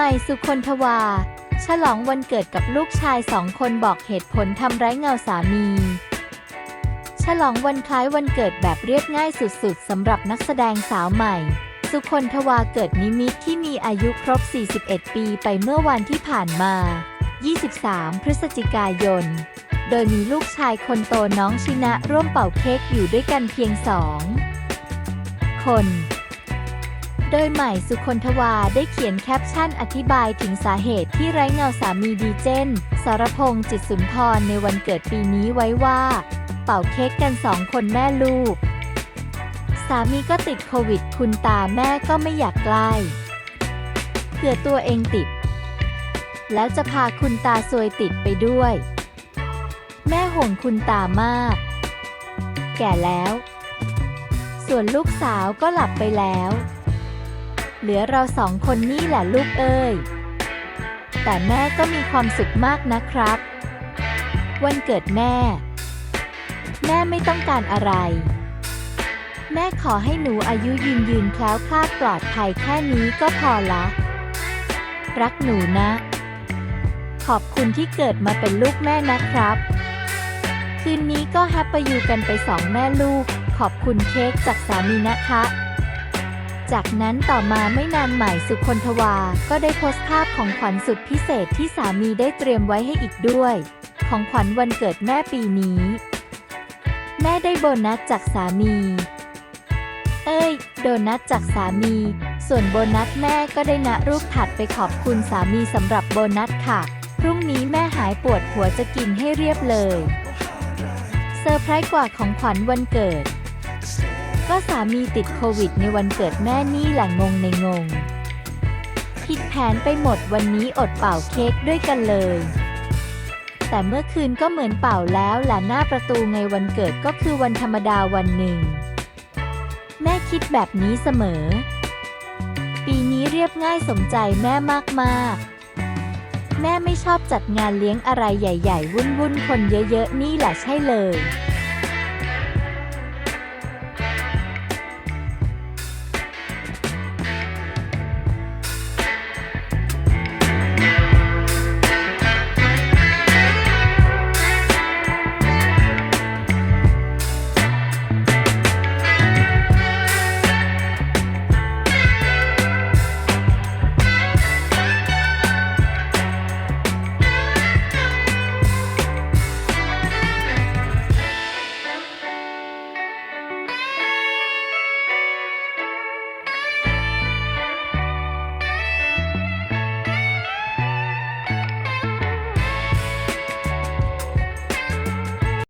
ม่สุคนทวา ฉลองวันเกิดกับลูกชายสองคนบอกเหตุผลทำไร้เงาสามี ฉลองวันคล้ายวันเกิดแบบเรียบง่ายสุดๆสำหรับนักแสดงสาวใหม่ สุคนทวาเกิดนิมิตที่มีอายุครบ 41 ปีไปเมื่อวันที่ผ่านมา 23 พฤศจิกายน โดยมีลูกชายคนโตน้องชินะร่วมเป่าเค้กอยู่ด้วยกันเพียงสองคน โดยใหม่สุคนทวาได้เขียนแคปชั่นอธิบายถึงสาเหตุที่ไร้เงาสามีดีเจนสรพงษ์จิตสุนทรในวันเกิดปีนี้ไว้ว่า เป่าเค้กกันสองคนแม่ลูก สามีก็ติดโควิด คุณตาแม่ก็ไม่อยากใกล้เผื่อตัวเองติด แล้วจะพาคุณตาซวยติดไปด้วย แม่ห่วงคุณตามาก แก่แล้ว ส่วนลูกสาวก็หลับไปแล้ว เหลือเราสองคนนี่แหละลูกเอ้ย แต่แม่ก็มีความสุขมากนะครับ วันเกิดแม่ แม่ไม่ต้องการอะไร แม่ขอให้หนูอายุยืนยืนแคล้วคลาดปลอดภัยแค่นี้ก็พอละ รักหนูนะ ขอบคุณที่เกิดมาเป็นลูกแม่นะครับ คืนนี้ก็แฮปปี้อยู่กันไปสองแม่ลูก ขอบคุณเค้กจากสามีนะคะ จากนั้นต่อมาไม่นานใหม่สุคนทวา ก็ได้โพสต์ภาพของขวัญสุดพิเศษที่สามีได้เตรียมไว้ให้อีกด้วย ของขวัญวันเกิดแม่ปีนี้ แม่ได้โบนัสจากสามี เอ้ย โดนัทจากสามี ส่วนโบนัสแม่ก็ได้นะรูปถัดไปขอบคุณสามีสำหรับโบนัสค่ะ พรุ่งนี้แม่หายปวดหัวจะกินให้เรียบเลย เซอร์ไพรส์กว่าของขวัญวันเกิด ก็สามีติดโควิดในวันเกิดแม่นี่แหละงงในงง ผิดแผนไปหมดวันนี้อดเป่าเค้กด้วยกันเลย แต่เมื่อคืนก็เหมือนเป่าแล้วแหละหน้าประตูไงวันเกิดก็คือวันธรรมดาวันหนึ่ง แม่คิดแบบนี้เสมอ ปีนี้เรียบง่ายสมใจแม่มากๆแม่ไม่ชอบจัดงานเลี้ยงอะไรใหญ่ ๆ วุ่น ๆ คนเยอะ ๆ นี่แหละใช่เลย